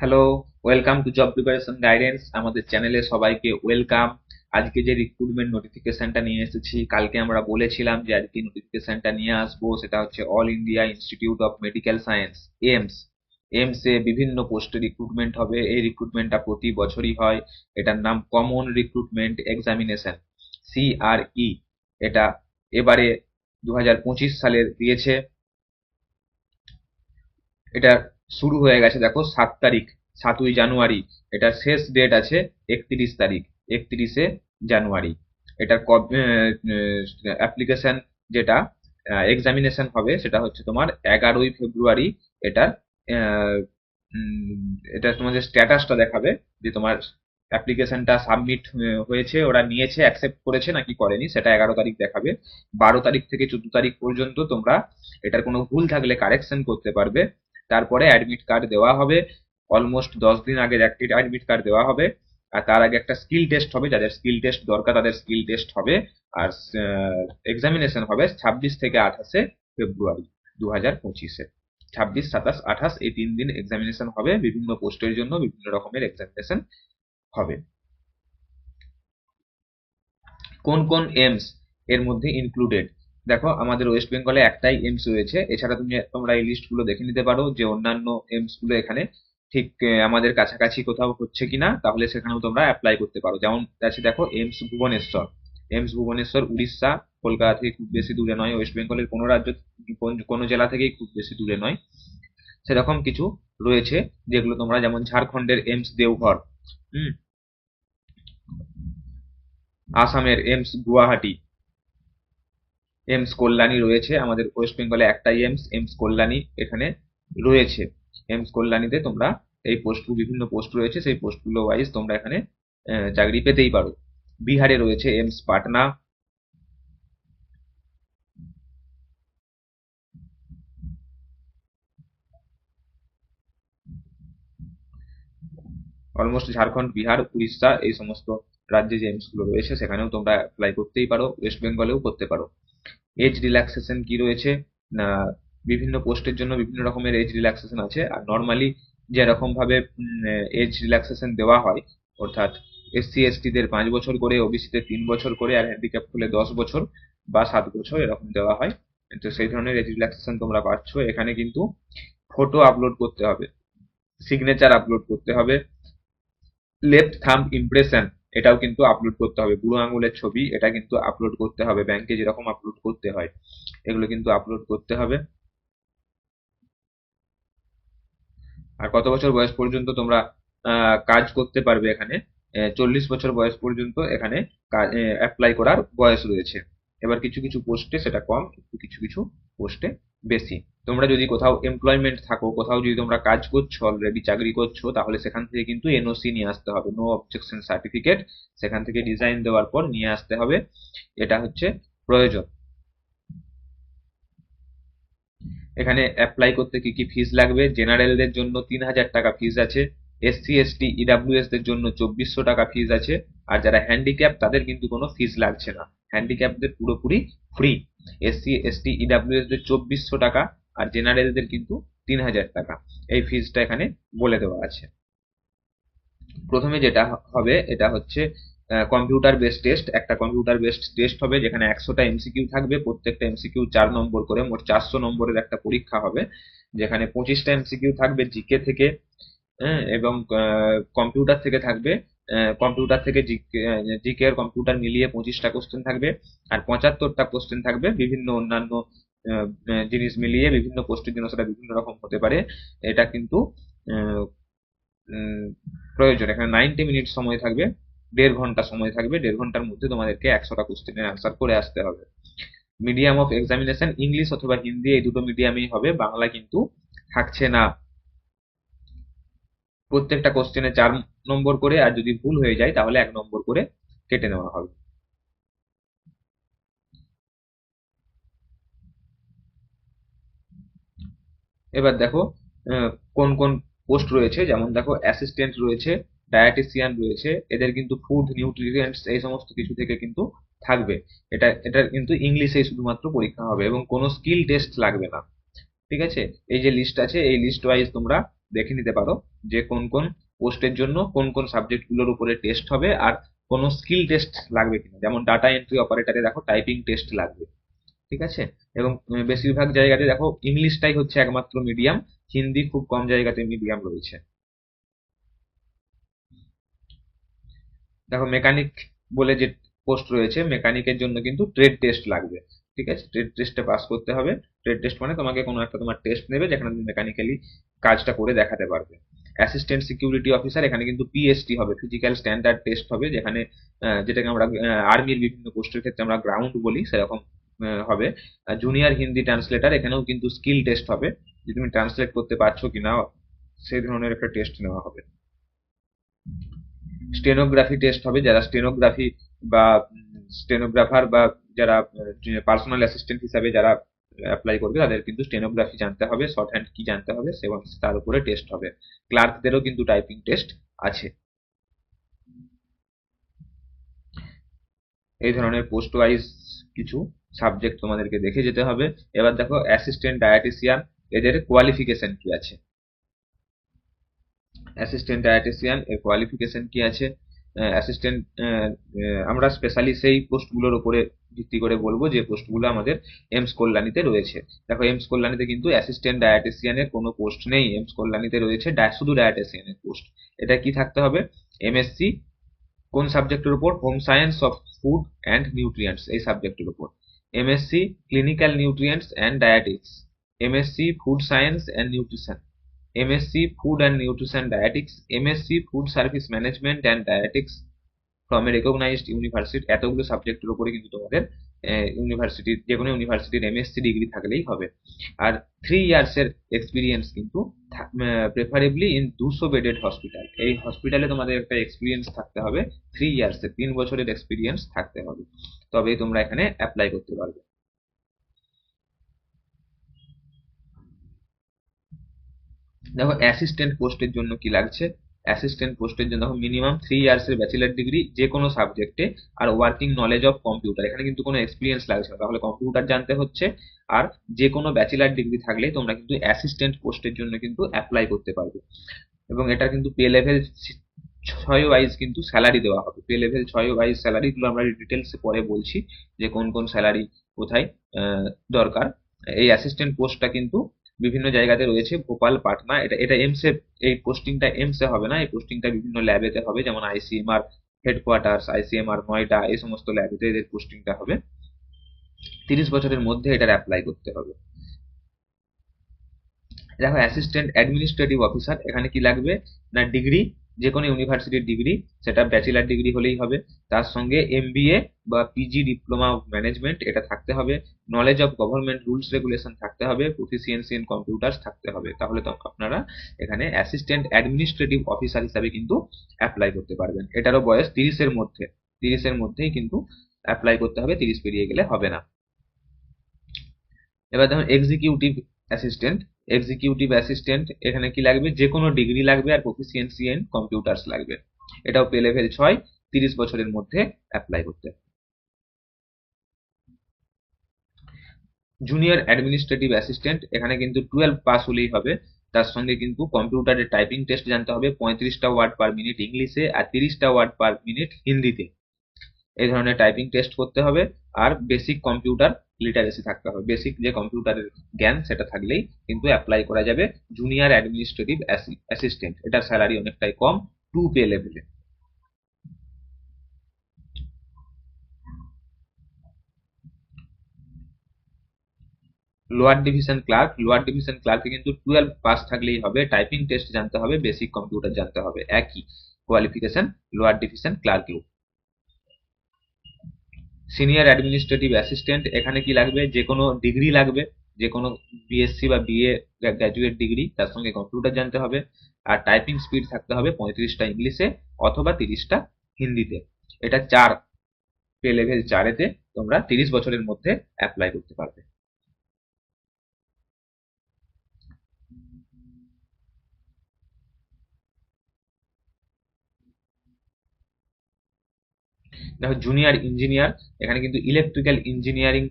Hello welcome to job preparation guidance আমাদের চ্যানেলে সবাইকে ওয়েলকাম আজকে যে রিক্রুটমেন্ট নোটিফিকেশনটা নিয়ে এসেছি, কালকে আমরা বলেছিলাম যে আজকে নোটিফিকেশনটা নিয়ে আসব, সেটা হচ্ছে all India institute of medical science AIIMS AIIMS বিভিন্ন পোস্টে রিক্রুটমেন্ট হবে। এই রিক্রুটমেন্টটা প্রতি বছরই হয়। এটার নাম কমন রিক্রুটমেন্ট এক্সামিনেশন সিআরই এটা এবারে দু হাজার পঁচিশ সালের দিয়েছে। এটা শুরু হয়ে গেছে, দেখো, সাত তারিখ, সাতই জানুয়ারি। এটা শেষ ডেট আছে একত্রিশ তারিখ, একত্রিশে জানুয়ারি। এটার অ্যাপ্লিকেশন যেটা এক্সামিনেশন হবে, সেটা হচ্ছে তোমার এগারোই ফেব্রুয়ারি। এটার এটা তোমাদের স্ট্যাটাসটা দেখাবে যে তোমার অ্যাপ্লিকেশনটা সাবমিট হয়েছে, ওরা নিয়েছে অ্যাকসেপ্ট করেছে নাকি করেনি, সেটা এগারো তারিখ দেখাবে। বারো তারিখ থেকে চোদ্দ তারিখ পর্যন্ত তোমরা এটার কোনো ভুল থাকলে কারেকশন করতে পারবে। তারপরে অ্যাডমিট কার্ড দেওয়া হবে। অলমোস্ট দশ দিন আগে একটি অ্যাডমিট কার্ড দেওয়া হবে। আর তার আগে একটা স্কিল টেস্ট হবে। যাদের স্কিল টেস্ট দরকার, তাদের স্কিল টেস্ট হবে। আর এক্সামিনেশন হবে ছাব্বিশ থেকে আঠাশে ফেব্রুয়ারি দু হাজার পঁচিশে। ছাব্বিশ, সাতাশ, আঠাশ এই তিন দিন এক্সামিনেশন হবে। বিভিন্ন পোস্টের জন্য বিভিন্ন রকমের এক্সামিনেশন হবে। কোন কোন এমস এর মধ্যে ইনক্লুডেড দেখো, আমাদের ওয়েস্ট বেঙ্গলে একটাই এমস রয়েছে। এছাড়া তুমি, তোমরা এই লিস্টগুলো দেখে নিতে পারো যে অন্যান্য এমসগুলো এখানে ঠিক আমাদের কাছাকাছি কোথাও হচ্ছে কিনা, তাহলে সেখানেও তোমরা অ্যাপ্লাই করতে পারো। যেমন আছে দেখো এমস ভুবনেশ্বর। এমস ভুবনেশ্বর, উড়িষ্যা, কলকাতা থেকে খুব বেশি দূরে নয়। ওয়েস্ট বেঙ্গলের কোনো রাজ্য, কোনো জেলা থেকেই খুব বেশি দূরে নয়। সেরকম কিছু রয়েছে যেগুলো তোমরা, যেমন ঝাড়খণ্ডের এমস দেওঘর। হুম। আসামের এমস গুয়াহাটি। এমস কল্যাণী রয়েছে, আমাদের ওয়েস্ট বেঙ্গলে একটাই এমস এমস কল্যাণী এখানে রয়েছে। এমস কল্যাণীতে তোমরা এই পোস্ট বিভিন্ন পোস্ট রয়েছে, সেই পোস্টগুলো ওয়াইজ তোমরা এখানে চাকরি পেতেই পারো। বিহারে রয়েছে এমস পাটনা। অলমোস্ট ঝাড়খণ্ড বিহার উড়িষ্যা এই সমস্ত রাজ্যে যে এমসগুলো রয়েছে, সেখানেও তোমরা অ্যাপ্লাই করতেই পারো ওয়েস্ট বেঙ্গলেও করতে পারো। এজ রিল্যাক্সেশন কি রয়েছে? বিভিন্ন পোস্টের জন্য বিভিন্ন রকমের এজ রিল্যাক্সেশন আছে। আর নর্মালি যেরকম ভাবে এজ রিল্যাক্সেশন দেওয়া হয়, অর্থাৎ এসসি এসটিদের পাঁচ বছর করে ওবিসিদের তিন বছর করে, আর হ্যান্ডিক্যাপ হলে দশ বছর বা সাত বছর এরকম দেওয়া হয়। তো সেই ধরনের এজ রিল্যাক্সেশন তোমরা পাচ্ছ। এখানে কিন্তু ফটো আপলোড করতে হবে সিগনেচার আপলোড করতে হবে লেফট থাম্ব ইমপ্রেশন এটাও কিন্তু আপলোড করতে হবে। বুড়ো আঙুলের ছবি, এটা কিন্তু আপলোড করতে হবে। ব্যাংকে যেরকম আপলোড করতে হয়, এগুলো কিন্তু আপলোড করতে হবে। আর কত বছর বয়স পর্যন্ত তোমরা কাজ করতে পারবে এখানে? চল্লিশ বছর বয়স পর্যন্ত এখানে অ্যাপ্লাই করার বয়স রয়েছে। এবার কিছু কিছু পোস্টে সেটা কম কিছু কিছু পোস্টে বেশি। তোমরা যদি কোথাও এমপ্লয়মেন্ট থাকো, কোথাও যদি তোমরা কাজ করছ অলরেডি চাকরি করছ, তাহলে সেখান থেকে কিন্তু এনওসি নিয়ে আসতে হবে। নো অবজেকশন সার্টিফিকেট সেখান থেকে ডিজাইন দেওয়ার পর নিয়ে আসতে হবে। এটা হচ্ছে প্রয়োজন। এখানে অ্যাপ্লাই করতে কি কি ফিস লাগবে? জেনারেলদের জন্য তিন হাজার টাকা ফিস আছে। এসসি এসটি ইডাব্লিউএস দের জন্য চব্বিশশো টাকা ফিস আছে। আর যারা হ্যান্ডিক্যাপ তাদের কিন্তু কোনো ফিস লাগছে না। হ্যান্ডিক্যাপদের পুরোপুরি ফ্রি এসসি এসটি ইডাব্লিউএস দের চব্বিশশো টাকা আর জেনারেলদের কিন্তু তিন হাজার টাকা। এই ফিজটা এখানে বলে দেওয়া আছে। প্রথমে যেটা হবে এটা হচ্ছে কম্পিউটার বেসড টেস্ট একটা কম্পিউটার বেসড টেস্ট হবে যেখানে একশোটা এমসিকিউ থাকবে প্রত্যেকটা এমসিকিউ চার নম্বর করে মোট চারশো নম্বরের একটা পরীক্ষা হবে। যেখানে পঁচিশটা এমসিকিউ থাকবে জিকে থেকে হ্যাঁ, এবং কম্পিউটার থেকে থাকবে কম্পিউটার থেকে জিকে আর কম্পিউটার মিলিয়ে পঁচিশটা কোশ্চেন থাকবে। আর পঁচাত্তরটা কোশ্চেন থাকবে। বিভিন্ন অন্যান্য জিনিস মিলিয়ে বিভিন্ন পোস্টের জন্য সেটা বিভিন্ন রকম হতে পারে। এটা কিন্তু প্রয়োজন। এখানে নাইনটি মিনিট সময় থাকবে, দেড় ঘণ্টা সময় থাকবে। দেড় ঘণ্টার মধ্যে তোমাদেরকে একশোটা কোশ্চেনের অ্যান্সার করে আসতে হবে। মিডিয়াম অফ এক্সামিনেশন ইংলিশ অথবা হিন্দি এই দুটো মিডিয়ামেই হবে। বাংলা কিন্তু থাকছে না। প্রত্যেকটা কোশ্চেনে চার নম্বর করে, আর যদি ভুল হয়ে যায়, তাহলে এক নম্বর করে কেটে নেওয়া হবে। এবার দেখো কোন কোন পোস্ট রয়েছে? যেমন দেখো অ্যাসিস্ট্যান্ট রয়েছে ডায়েটিসিয়ান রয়েছে, এদের কিন্তু ফুড নিউট্রিয়েন্টস এই সমস্ত কিছু থেকে কিন্তু থাকবে। এটা এটা কিন্তু ইংলিশেই শুধুমাত্র পরীক্ষা হবে এবং কোনো স্কিল টেস্ট লাগবে না। ঠিক আছে? এই যে লিস্ট আছে, এই লিস্ট ওয়াইজ তোমরা দেখে নিতে পারো যে কোন কোন পোস্টের জন্য কোন কোন সাবজেক্টগুলোর উপরে টেস্ট হবে আর কোনো স্কিল টেস্ট লাগবে কিনা। যেমন ডাটা এন্ট্রি অপারেটরে দেখো টাইপিং টেস্ট লাগবে, ঠিক আছে? এবং বেশিরভাগ জায়গাতে দেখো ইংলিশটাই হচ্ছে একমাত্র মিডিয়াম হিন্দি খুব কম জায়গাতে মিডিয়াম রয়েছে। দেখো মেকানিক বলে যে পোস্ট রয়েছে মেকানিকের জন্য কিন্তু ট্রেড টেস্ট লাগবে, ঠিক আছে? ট্রেড টেস্টে পাস করতে হবে। ট্রেড টেস্ট মানে তোমাকে কোনো একটা তোমার টেস্ট নেবে যেখানে তুমি মেকানিক্যালি কাজটা করে দেখাতে পারবে। অ্যাসিস্ট্যান্ট সিকিউরিটি অফিসার এখানে কিন্তু পিএসটি হবে ফিজিক্যাল স্ট্যান্ডার্ড টেস্ট হবে, যেখানে যেটাকে আমরা আর্মির বিভিন্ন পোস্টের ক্ষেত্রে আমরা গ্রাউন্ড বলি, সেরকম হবে। জুনিয়র হিন্দি ট্রান্সলেটার এখানেও কিন্তু স্কিল টেস্ট হবে, যে তুমি ট্রান্সলেট করতে পারছ কিনা সেই ধরনের একটা টেস্ট নেওয়া হবে। স্টেনোগ্রাফি টেস্ট হবে, যারা স্টেনোগ্রাফি বা স্টেনোগ্রাফার বা যারা পার্সোনাল অ্যাসিস্ট্যান্ট হিসাবে যারা অ্যাপ্লাই করবে, তাদের কিন্তু স্টেনোগ্রাফি জানতে হবে শর্ট হ্যান্ড কি জানতে হবে, এবং তার উপরে টেস্ট হবে। ক্লার্কদেরও কিন্তু টাইপিং টেস্ট আছে। এই ধরনের পোস্ট ওয়াইজ কিছু সাবজেক্ট তোমাদেরকে দেখে যেতে হবে। এবার দেখো অ্যাসিস্ট্যান্ট ডায়াটিসিয়ান এদের কোয়ালিফিকেশন কি আছে? অ্যাসিস্ট্যান্ট ডায়াটিসিয়ান এর কোয়ালিফিকেশন কি আছে? অ্যাসিস্ট্যান্ট আমরা স্পেশালি সেই পোস্টগুলোর উপরে ভিত্তি করে বলব যে পোস্টগুলো আমাদের এমস কল্যাণীতে রয়েছে। দেখো, এমস কল্যাণীতে কিন্তু অ্যাসিস্ট্যান্ট ডায়াটিসিয়ানের কোনো পোস্ট নেই। এমস কল্যাণীতে রয়েছে শুধু ডায়াটিসিয়ানের পোস্ট এটা কি থাকতে হবে? এমএসসি কোন সাবজেক্টের উপর? Home science of food and nutrients এই সাবজেক্টের উপর। MSc clinical nutrients and dietetics MSc food science and nutrition MSc food and nutrition dietetics MSc food service management and dietetics from a recognised university এতগুলো সাবজেক্টের উপরে কিন্তু তোমাদের ইউনিভার্সিটির যে কোনো ইউনিভার্সিটির এমএসসি ডিগ্রি থাকলেই হবে। আর থ্রি ইয়ার্সের এক্সপিরিয়েন্স কিন্তু প্রেফারেবলি ইন দুশো বেডেড হসপিটাল এই হসপিটালে তোমাদের একটা এক্সপিরিয়েন্স থাকতে হবে। থ্রি ইয়ার্সের তিন বছরের এক্সপিরিয়েন্স থাকতে হবে। তবেই তোমরা এখানে অ্যাপ্লাই করতে পারবে। দেখো অ্যাসিস্ট্যান্ট পোস্টের জন্য কি লাগছে? অ্যাসিস্ট্যান্ট পোস্টের জন্য দেখো মিনিমাম থ্রি ইয়ার্সের ব্যাচেলার ডিগ্রি যে কোনো সাবজেক্টে আর ওয়ার্কিং নলেজ অফ কম্পিউটার এখানে কিন্তু কোনো এক্সপিরিয়েন্স লাগছে না। তাহলে কম্পিউটার জানতে হচ্ছে আর যে কোনো ব্যাচেলার ডিগ্রি থাকলে তোমরা কিন্তু অ্যাসিস্ট্যান্ট পোস্টের জন্য কিন্তু অ্যাপ্লাই করতে পারবে। এবং এটা কিন্তু পে লেভেল ছয় ওয়াইজ কিন্তু স্যালারি দেওয়া হবে। পে লেভেল ছয় ওয়াইজ স্যালারিগুলো আমরা ডিটেলসে পরে বলছি যে কোন কোন স্যালারি কোথায় দরকার। এই অ্যাসিস্ট্যান্ট পোস্টটা কিন্তু বিভিন্ন জায়গাতে রয়েছে, ভোপাল, পাটনা, এটা এটা এমসে, এই পোস্টিংটা এমসে হবে না, এই পোস্টিংটা বিভিন্ন ল্যাবেতে হবে, যেমন আইসিএমআর হেডকোয়ার্টার্স আইসিএমআর নয়ডা, এই সমস্ত ল্যাবেতে এদের পোস্টিংটা হবে। তিরিশ বছরের মধ্যে এটার অ্যাপ্লাই করতে হবে। দেখো অ্যাসিস্ট্যান্ট অ্যাডমিনিস্ট্রেটিভ অফিসার এখানে কি লাগবে? না ডিগ্রি যে কোনো ইউনিভার্সিটির ডিগ্রি সেটা ব্যাচেলার ডিগ্রি হলেই হবে। তার সঙ্গে এমবিএ বা পিজি ডিপ্লোমা অফ ম্যানেজমেন্ট এটা থাকতে হবে। Knowledge of government rules regulation থাকতে হবে। প্রফিসিয়েন্সি ইন কম্পিউটার্স থাকতে হবে। তাহলে তো আপনারা এখানে অ্যাসিস্ট্যান্ট অ্যাডমিনিস্ট্রেটিভ অফিসার হিসাবে কিন্তু অ্যাপ্লাই করতে পারবেন। এটারও বয়স তিরিশের মধ্যে। তিরিশের মধ্যেই কিন্তু অ্যাপ্লাই করতে হবে। তিরিশ পেরিয়ে গেলে হবে না। এবার দেখুন এক্সিকিউটিভ অ্যাসিস্ট্যান্ট এক্সিকিউটিভ অ্যাসিস্ট্যান্ট এখানে কি লাগবে? যে কোনো ডিগ্রি লাগবে আর প্রফিসিয়েন্সি ইন কম্পিউটার্স লাগবে। এটাও পে লেভেল ছয়, তিরিশ বছরের মধ্যে অ্যাপ্লাই করতে। জুনিয়র অ্যাডমিনিস্ট্রেটিভ অ্যাসিস্ট্যান্ট এখানে কিন্তু টুয়েলভ পাস হলেই হবে। তার সঙ্গে কিন্তু কম্পিউটারের টাইপিং টেস্ট জানতে হবে। পঁয়ত্রিশটা ওয়ার্ড পার মিনিট ইংলিশে আর তিরিশটা ওয়ার্ড পার মিনিট হিন্দিতে। এই ধরনের টাইপিং টেস্ট করতে হবে আর বেসিক কম্পিউটার লিটারেসি থাকতে হবে। বেসিক যে কম্পিউটারের জ্ঞান সেটা থাকলেই কিন্তু অ্যাপ্লাই করা যাবে জুনিয়র অ্যাডমিনিস্ট্রেটিভ অ্যাসিস্ট্যান্ট এটার স্যালারি অনেকটাই কম টু পে লেভেলে lower division clerk lower division ক্লার্কে কিন্তু টুয়েলভ পাস থাকলেই হবে টাইপিং টেস্ট জানতে হবে বেসিক কম্পিউটার জানতে হবে, একই কোয়ালিফিকেশন লোয়ার ডিভিশন ক্লার্কেও সিনিয়র অ্যাডমিনিস্ট্রেটিভ অ্যাসিস্ট্যান্ট এখানে কি লাগবে? যে কোনো ডিগ্রি লাগবে, যে কোনো বিএসসি বা বিএ গ্র্যাজুয়েট ডিগ্রি তার সঙ্গে কম্পিউটার জানতে হবে, আর টাইপিং স্পিড থাকতে হবে পঁয়ত্রিশটা ইংলিশে অথবা তিরিশটা হিন্দিতে। এটা চার পে লেভেল চারেতে তোমরা তিরিশ বছরের মধ্যে অ্যাপ্লাই করতে পারবে। দেখো জুনিয়র ইঞ্জিনিয়ার এখানে কিন্তু ইলেকট্রিক্যাল ইঞ্জিনিয়ারিং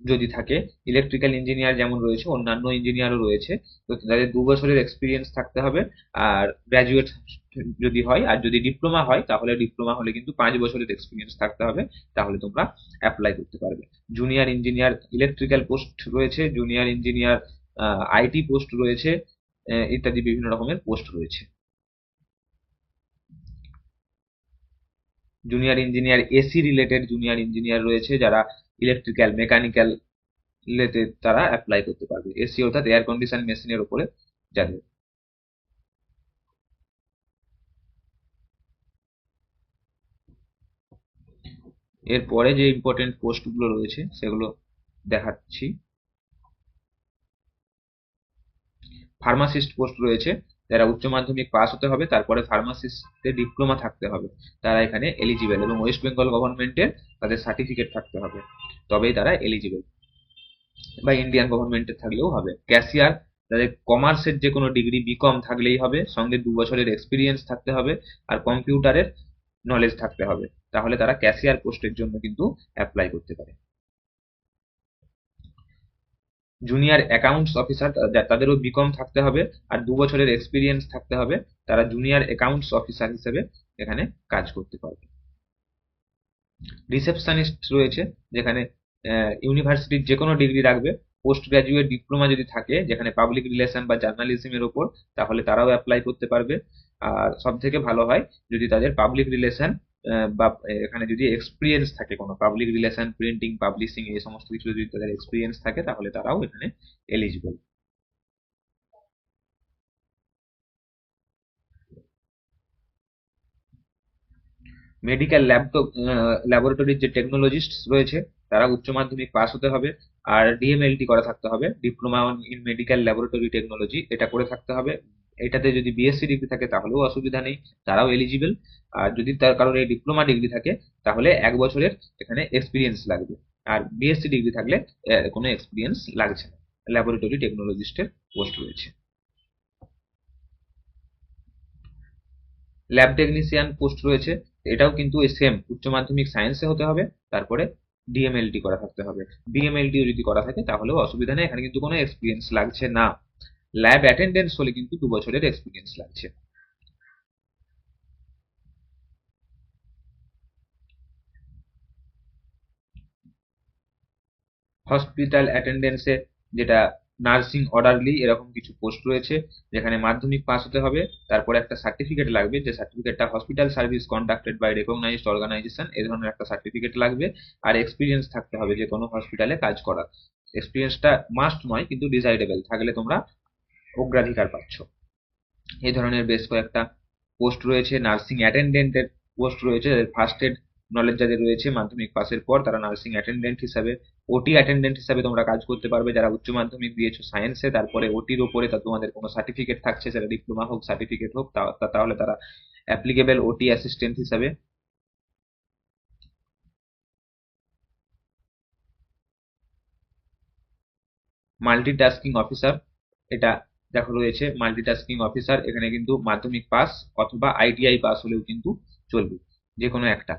যদি থাকে ইলেকট্রিক্যাল ইঞ্জিনিয়ার যেমন রয়েছে, অন্যান্য ইঞ্জিনিয়ারও রয়েছে, তো তাদের দু বছরের এক্সপিরিয়েন্স থাকতে হবে। আর গ্র্যাজুয়েট যদি হয়, আর যদি ডিপ্লোমা হয়, তাহলে ডিপ্লোমা হলে কিন্তু পাঁচ বছরের এক্সপিরিয়েন্স থাকতে হবে, তাহলে তোমরা অ্যাপ্লাই করতে পারবে। জুনিয়র ইঞ্জিনিয়ার ইলেকট্রিক্যাল পোস্ট রয়েছে জুনিয়র ইঞ্জিনিয়ার আইটি পোস্ট রয়েছে ইত্যাদি বিভিন্ন রকমের পোস্ট রয়েছে। Junior engineer AC related junior engineer রয়েছে যারা ইলেকট্রিক্যাল মেকানিক্যাল রিলেটেড তারা অ্যাপ্লাই করতে পারবে। এসি অর্থাৎ এয়ার কন্ডিশন মেশিনের উপরে যাদের এরপরে যে ইম্পর্টেন্ট পোস্টগুলো রয়েছে সেগুলো দেখাচ্ছি। ফার্মাসিস্ট পোস্ট রয়েছে। যারা উচ্চ মাধ্যমিক পাস হতে হবে, তারপরে ফার্মাসিস্টে ডিপ্লোমা থাকতে হবে। তারা এখানে এলিজিবল এবং ওয়েস্ট বেঙ্গল গভর্নমেন্টের তাদের সার্টিফিকেট থাকতে হবে। তবেই তারা এলিজিবল বা ইন্ডিয়ান গভর্নমেন্টের থাকলেও হবে। ক্যাশিয়ার তাদের কমার্সের যে কোনো ডিগ্রি বিকম থাকলেই হবে। সঙ্গে দু বছরের এক্সপিরিয়েন্স থাকতে হবে আর কম্পিউটারের নলেজ থাকতে হবে। তাহলে তারা ক্যাশিয়ার পোস্টের জন্য কিন্তু অ্যাপ্লাই করতে পারে। জুনিয়র অ্যাকাউন্টস অফিসার তাদেরও বিকম থাকতে হবে আর দু বছরের এক্সপিরিয়েন্স থাকতে হবে। তারা জুনিয়র অ্যাকাউন্টস অফিসার হিসেবে এখানে কাজ করতে পারবে। রিসেপশনিস্ট রয়েছে, যেখানে ইউনিভার্সিটির যে কোনো ডিগ্রি রাখবে। পোস্ট গ্রাজুয়েট ডিপ্লোমা যদি থাকে, যেখানে পাবলিক রিলেশন বা জার্নালিজমের ওপর, তাহলে তারাও অ্যাপ্লাই করতে পারবে। আর সব থেকে ভালো হয় যদি তাদের পাবলিক রিলেশন বা এখানে যদি এক্সপিরিয়েন্স থাকে কোনো পাবলিক রিলেশন প্রিন্টিং পাবলিশিং এই সমস্ত কিছু যদি তাদের এক্সপিরিয়েন্স থাকে, তাহলে তারাও এখানে এলিজিবল মেডিকেল ল্যাব ল্যাবরেটরির যে টেকনোলজিস্ট রয়েছে, তারা উচ্চ মাধ্যমিক পাস হতে হবে, আর ডিএমএলটি করা থাকতে হবে। Diploma in medical laboratory technology এটা করে থাকতে হবে। এটাতে যদি বিএসসি ডিগ্রি থাকে তাহলেও অসুবিধা নেই, তারাও এলিজিবল আর যদি তার এই ডিপ্লোমা ডিগ্রি থাকে, তাহলে এক বছরের এখানে এক্সপিরিয়েন্স লাগবে। আর বিএসসি ডিগ্রি থাকলে কোনো এক্সপিরিয়েন্স লাগছে না। ল্যাবরেটরি টেকনোলজিস্টের পোস্ট রয়েছে। ল্যাব টেকনিশিয়ান পোস্ট রয়েছে। এটাও কিন্তু সেম উচ্চ মাধ্যমিক সায়েন্সে হতে হবে, তারপরে ডিএমএলটি করা থাকতে হবে। বিএমএলটিও যদি করা থাকে, তাহলেও অসুবিধা নেই, এখানে কিন্তু কোনো এক্সপিরিয়েন্স লাগছে না। ল্যাব অ্যাটেন্ডেন্স হলে কিন্তু দু বছরের এক্সপিরিয়েন্স লাগছে। হসপিটাল অ্যাটেন্ডেন্সে যেটা নার্সিং অর্ডারলি এরকম কিছু পোস্ট রয়েছে, যেখানে মাধ্যমিক পাস হতে হবে, তারপরে একটা সার্টিফিকেট লাগবে, যে সার্টিফিকেটটা hospital service conducted by recognised organisation এই ধরনের একটা সার্টিফিকেট লাগবে, আর এক্সপিরিয়েন্স থাকতে হবে যে কোনো হসপিটালে কাজ করার। এক্সপিরিয়েন্সটা মাস্ট নয়, কিন্তু ডিসাইডেবল থাকলে তোমরা অগ্রাধিকার পাচ্ছ। এই ধরনের বেশ কয়েকটা পোস্ট রয়েছে। নার্সিং অ্যাটেন্ডেন্টের পোস্ট রয়েছে। ফার্স্ট এড নলেজ যাদের রয়েছে, মাধ্যমিক পাসের পর তারা নার্সিং অ্যাটেন্ডেন্ট হিসাবে ওটি অ্যাটেন্ডেন্ট হিসাবে তোমরা কাজ করতে পারবে। যারা উচ্চ মাধ্যমিক দিয়েছ সায়েন্সে তারপরে ওটির ওপরে তা তোমাদের কোনো সার্টিফিকেট থাকছে, সেটা ডিপ্লোমা হোক সার্টিফিকেট হোক তাহলে তারা অ্যাপ্লিকেবল ওটি অ্যাসিস্ট্যান্ট হিসাবে। মাল্টিটাস্কিং অফিসার এটা দেখো রয়েছে মাল্টিটাস্কিং অফিসার এখানে কিন্তু মাধ্যমিক পাস অথবা আইটিআই পাস হলেও কিন্তু চলবে যে কোনো একটা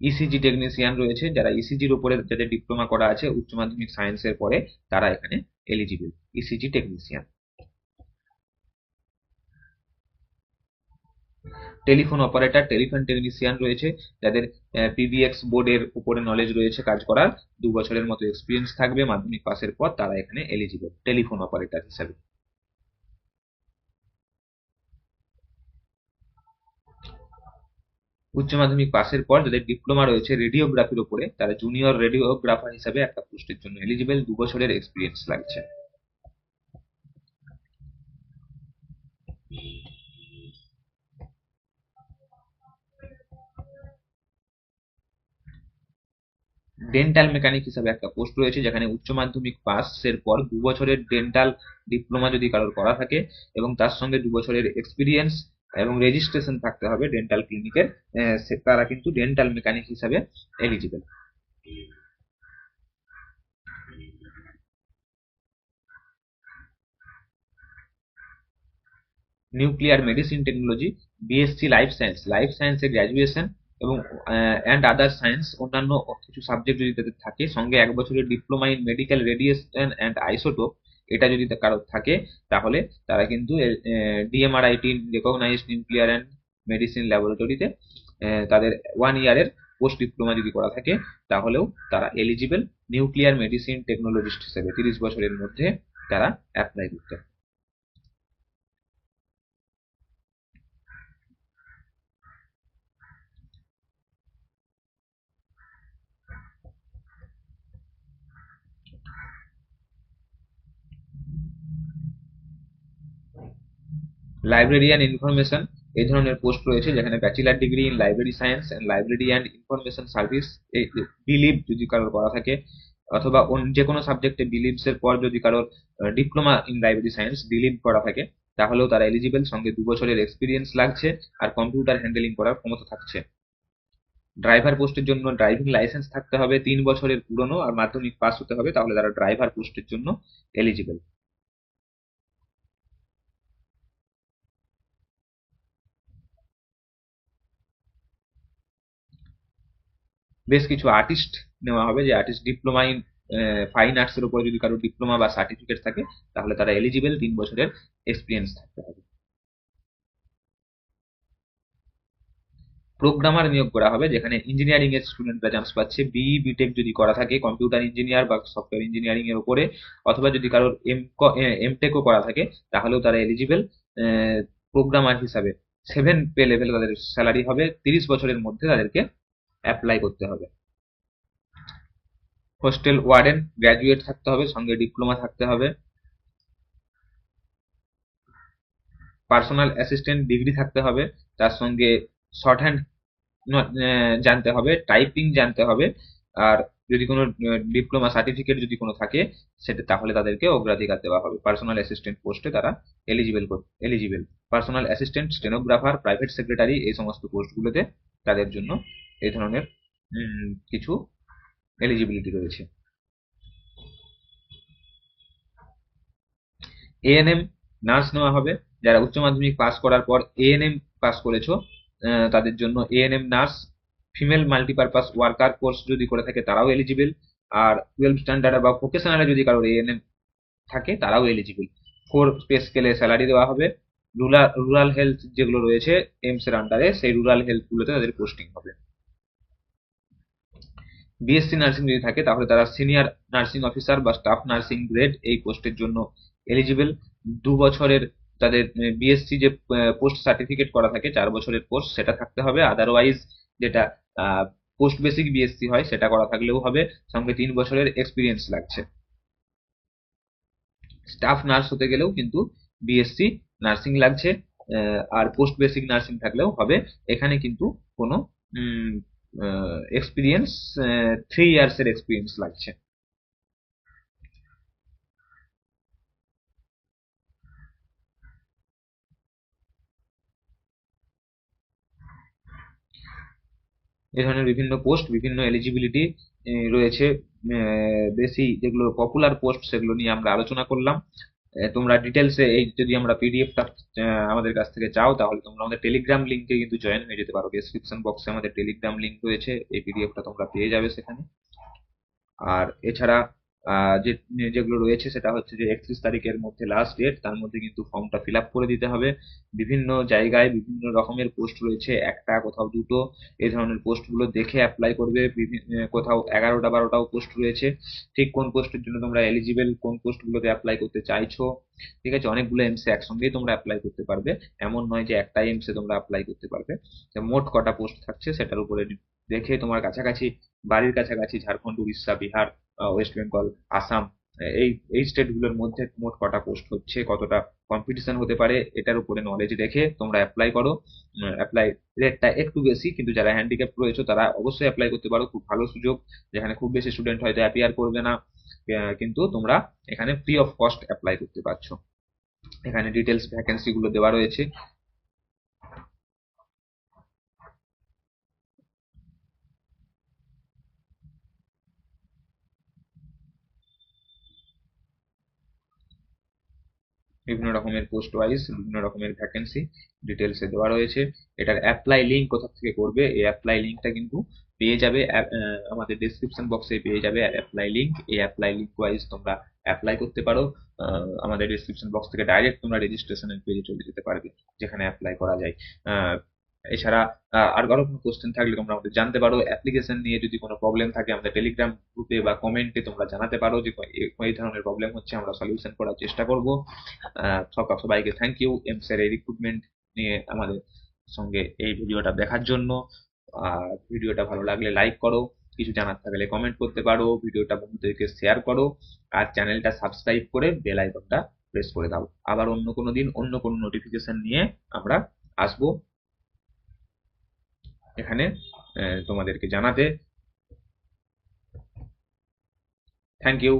ইসিজি টেকনিশিয়ান রয়েছে, যারা ইসিজির উপরে যাদের ডিপ্লোমা করা আছে, উচ্চ মাধ্যমিক সায়েন্সের পরে তারা এখানে eligible ECG technician telephone operator, telephone technician রয়েছে, যাদের পিবিএক্স বোর্ডের উপরে নলেজ রয়েছে কাজ করার। দু বছরের মতো এক্সপিরিয়েন্স থাকবে, মাধ্যমিক পাসের পর তারা এখানে এলিজিবল টেলিফোন অপারেটর হিসাবে। উচ্চ মাধ্যমিক পাসের পর যাদের ডিপ্লোমা রয়েছে রেডিওগ্রাফির উপরে, তারা জুনিয়র রেডিওগ্রাফার হিসাবে একটা পোস্টের জন্য এলিজিবল দু বছরের এক্সপিরিয়েন্স লাগছে। ডেন্টাল মেকানিক হিসাবে একটা পোস্ট রয়েছে, যেখানে উচ্চ মাধ্যমিক পাসের পর দু বছরের ডেন্টাল ডিপ্লোমা যদি কারোর করা থাকে এবং তার সঙ্গে দু বছরের এক্সপিরিয়েন্স এবং রেজিস্ট্রেশন থাকতে হবে ডেন্টাল ক্লিনিকের তারা কিন্তু ডেন্টাল মেকানিক হিসাবে eligible nuclear medicine technology BSc life science life সায়েন্সে গ্র্যাজুয়েশন এবং অ্যান্ড আদার সায়েন্স অন্যান্য কিছু সাবজেক্ট যদি তাদের থাকে, সঙ্গে এক বছরের diploma in medical radiation and isotope এটা যদি কারোর থাকে, তাহলে তারা কিন্তু DMRIT recognised nuclear and medicine ল্যাবরেটরিতে তাদের ওয়ান ইয়ারের পোস্ট ডিপ্লোমা যদি করা থাকে, তাহলেও তারা এলিজিবল নিউক্লিয়ার মেডিসিন টেকনোলজিস্ট হিসেবে তিরিশ বছরের মধ্যে তারা অ্যাপ্লাই করতে লাইব্রেরিয়ান ইনফরমেশন এই ধরনের পোস্ট রয়েছে যেখানে bachelor degree in library science and library and information service believe যদি কারোর করা থাকে, অথবা যে কোনো সাবজেক্টে বিলিভস এর পর যদি কারোর diploma in library science believe করা থাকে, তাহলেও তারা এলিজিবল সঙ্গে দু বছরের এক্সপিরিয়েন্স লাগছে আর কম্পিউটার হ্যান্ডেলিং করার ক্ষমতা থাকছে। ড্রাইভার পোস্টের জন্য ড্রাইভিং লাইসেন্স থাকতে হবে তিন বছরের পুরনো আর মাধ্যমিক পাস হতে হবে, তাহলে তারা ড্রাইভার পোস্টের জন্য এলিজিবল বেশ কিছু আর্টিস্ট নেওয়া হবে, যে artist diploma in fine arts এর উপরে যদি কারও ডিপ্লোমা বা সার্টিফিকেট থাকে, তাহলে তারা এলিজিবল তিন বছরের এক্সপিরিয়েন্স থাকতে হবে। প্রোগ্রামার নিয়োগ করা হবে, যেখানে ইঞ্জিনিয়ারিং এর স্টুডেন্টরা চান্স পাচ্ছে। বি বিটেক যদি করা থাকে কম্পিউটার ইঞ্জিনিয়ার বা সফটওয়্যার ইঞ্জিনিয়ারিং এর উপরে, অথবা যদি কারোর এম এমটেকও করা থাকে, তাহলেও তারা এলিজিবল প্রোগ্রামার হিসাবে। সেভেন পে লেভেল তাদের স্যালারি হবে, তিরিশ বছরের মধ্যে তাদেরকে অ্যাপ্লাই করতে হবে। হোস্টেল ওয়ার্ডেন গ্র্যাজুয়েট থাকতে হবে, সঙ্গে ডিপ্লোমা থাকতে হবে। পার্সোনাল অ্যাসিস্ট্যান্ট ডিগ্রি থাকতে হবে, তার সঙ্গে শর্ট হ্যান্ড জানতে হবে টাইপিং জানতে হবে, আর যদি কোনো ডিপ্লোমা সার্টিফিকেট যদি কোনো থাকে, সেটা, তাহলে তাদেরকে অগ্রাধিকার দেওয়া হবে। পার্সোনাল অ্যাসিস্ট্যান্ট পোস্টে তারা eligible eligible personal assistant stenographer private secretary এই সমস্ত পোস্টগুলোতে তাদের জন্য এই ধরনের কিছু এলিজিবিলিটি রয়েছে। এএনএম নার্স নেওয়া হবে। যারা উচ্চ মাধ্যমিক পাস করার পর এএনএম পাস করেছ তাদের জন্য ANM nurse female multipurpose worker course যদি করে থাকে, তারাও এলিজিবল আর টুয়েলভ স্ট্যান্ডার্ড বা ভোকেশনালে যদি কারোর এএনএম থাকে, তারাও এলিজিবল ফোর পে স্কেলে স্যালারি দেওয়া হবে। রুরাল রুরাল হেলথ যেগুলো রয়েছে এমস এর আন্ডারে সেই রুরাল হেলথ গুলোতে তাদের পোস্টিং হবে। বিএসসি নার্সিং যদি থাকে, তাহলে তারা সিনিয়র নার্সিং অফিসার বা স্টাফ নার্সিং গ্রেড এই পোস্টের জন্য এলিজিবল দু বছরের তাদের বিএসসি যে পোস্ট সার্টিফিকেট করা থাকে, চার বছরের কোর্স সেটা থাকতে হবে। আদারওয়াইজ যেটা পোস্ট বেসিক বিএসসি হয়, সেটা করা থাকলেও হবে। সঙ্গে তিন বছরের এক্সপিরিয়েন্স লাগছে। স্টাফ নার্স হতে গেলেও কিন্তু বিএসসি নার্সিং লাগছে আর পোস্ট বেসিক নার্সিং থাকলেও হবে। এখানে কিন্তু কোনো এক্সপিরিয়েন্স থ্রি ইয়ার্স এর এক্সপিরিয়েন্স লাগছে। এ ধরনের বিভিন্ন পোস্ট বিভিন্ন এলিজিবিলিটি রয়েছে। বেশি যেগুলো পপুলার পোস্ট সেগুলো নিয়ে আমরা আলোচনা করলাম। তোমরা ডিটেলসে এই যদি আমরা পিডিএফটা আমাদের কাছ থেকে চাও, তাহলে তোমরা আমাদের টেলিগ্রাম লিঙ্কে কিন্তু জয়েন হয়ে যেতে পারো। ডিসক্রিপশন বক্সে আমাদের টেলিগ্রাম লিঙ্ক রয়েছে। এই পিডিএফটা তোমরা পেয়ে যাবে সেখানে। আর এছাড়া যে যেগুলো রয়েছে সেটা হচ্ছে যে একত্রিশ তারিখের মধ্যে লাস্ট ডেট তার মধ্যে কিন্তু ফর্মটা ফিল করে দিতে হবে। বিভিন্ন জায়গায় বিভিন্ন রকমের পোস্ট রয়েছে, একটা, কোথাও দুটো, এই ধরনের পোস্টগুলো দেখে অ্যাপ্লাই করবে। কোথাও এগারোটা, বারোটাও পোস্ট রয়েছে। ঠিক কোন পোস্টের জন্য তোমরা এলিজিবল কোন পোস্টগুলোতে অ্যাপ্লাই করতে চাইছো ঠিক আছে? অনেকগুলো এমসে একসঙ্গেই তোমরা অ্যাপ্লাই করতে পারবে। এমন নয় যে একটা এমসে তোমরা অ্যাপ্লাই করতে পারবে। মোট কটা পোস্ট থাকছে সেটার উপরে দেখে তোমার কাছাকাছি, বাড়ির কাছাকাছি, ঝাড়খণ্ড, উড়িষ্যা, বিহার ওয়েস্ট বেঙ্গল আসাম এই এই স্টেটগুলোর মধ্যে মোট কটা পোস্ট হচ্ছে, কতটা কম্পিটিশন হতে পারে, এটার উপরে নলেজ রেখে তোমরা অ্যাপ্লাই করো। অ্যাপ্লাই রেটটা একটু বেশি, কিন্তু যারা হ্যান্ডিক্যাপ রয়েছে, তারা অবশ্যই অ্যাপ্লাই করতে পারো, খুব ভালো সুযোগ। যেখানে খুব বেশি স্টুডেন্ট হয়তো অ্যাপিয়ার করবে না কিন্তু তোমরা এখানে ফ্রি অফ কস্ট অ্যাপ্লাই করতে পারছ। এখানে ডিটেলস ভ্যাকেন্সি গুলো দেওয়া রয়েছে। বিভিন্ন রকমের পোস্ট ওয়াইজ বিভিন্ন রকমের ভ্যাকেন্সি ডিটেলসে দেওয়া রয়েছে। এটার অ্যাপ্লাই লিঙ্ক কোথা থেকে করবে? এই অ্যাপ্লাই লিঙ্কটা কিন্তু পেয়ে যাবে আমাদের ডিসক্রিপশন বক্সে পেয়ে যাবে অ্যাপ্লাই লিঙ্ক এই অ্যাপ্লাই লিঙ্ক ওয়াইজ তোমরা অ্যাপ্লাই করতে পারো। আমাদের ডিসক্রিপশন বক্স থেকে ডাইরেক্ট তোমরা রেজিস্ট্রেশনের পেজে চলে যেতে পারবে, যেখানে অ্যাপ্লাই করা যায়। এছাড়া আর কারও কোনো কোশ্চেন থাকলে তোমরা আমাদের জানতে পারো। অ্যাপ্লিকেশন নিয়ে যদি কোনো প্রবলেম থাকে আমাদের টেলিগ্রাম গ্রুপে বা কমেন্টে তোমরা জানাতে পারো যে এই- ধরনের প্রবলেম হচ্ছে আমরা সলিউশন করার চেষ্টা করব। আহ, সকা- সবাইকে থ্যাংক ইউ এমসের এই রিক্রুটমেন্ট নিয়ে আমাদের সঙ্গে এই ভিডিওটা দেখার জন্য। আর ভিডিওটা ভালো লাগলে লাইক করো কিছু জানার থাকলে কমেন্ট করতে পারো ভিডিওটা বন্ধুদেরকে শেয়ার করো আর চ্যানেলটা সাবস্ক্রাইব করে বেল আইকনটা প্রেস করে দাও। আবার অন্য কোনো দিন অন্য কোনো নোটিফিকেশন নিয়ে আমরা আসব। এখানে তোমাদেরকে জানাতে থ্যাংক ইউ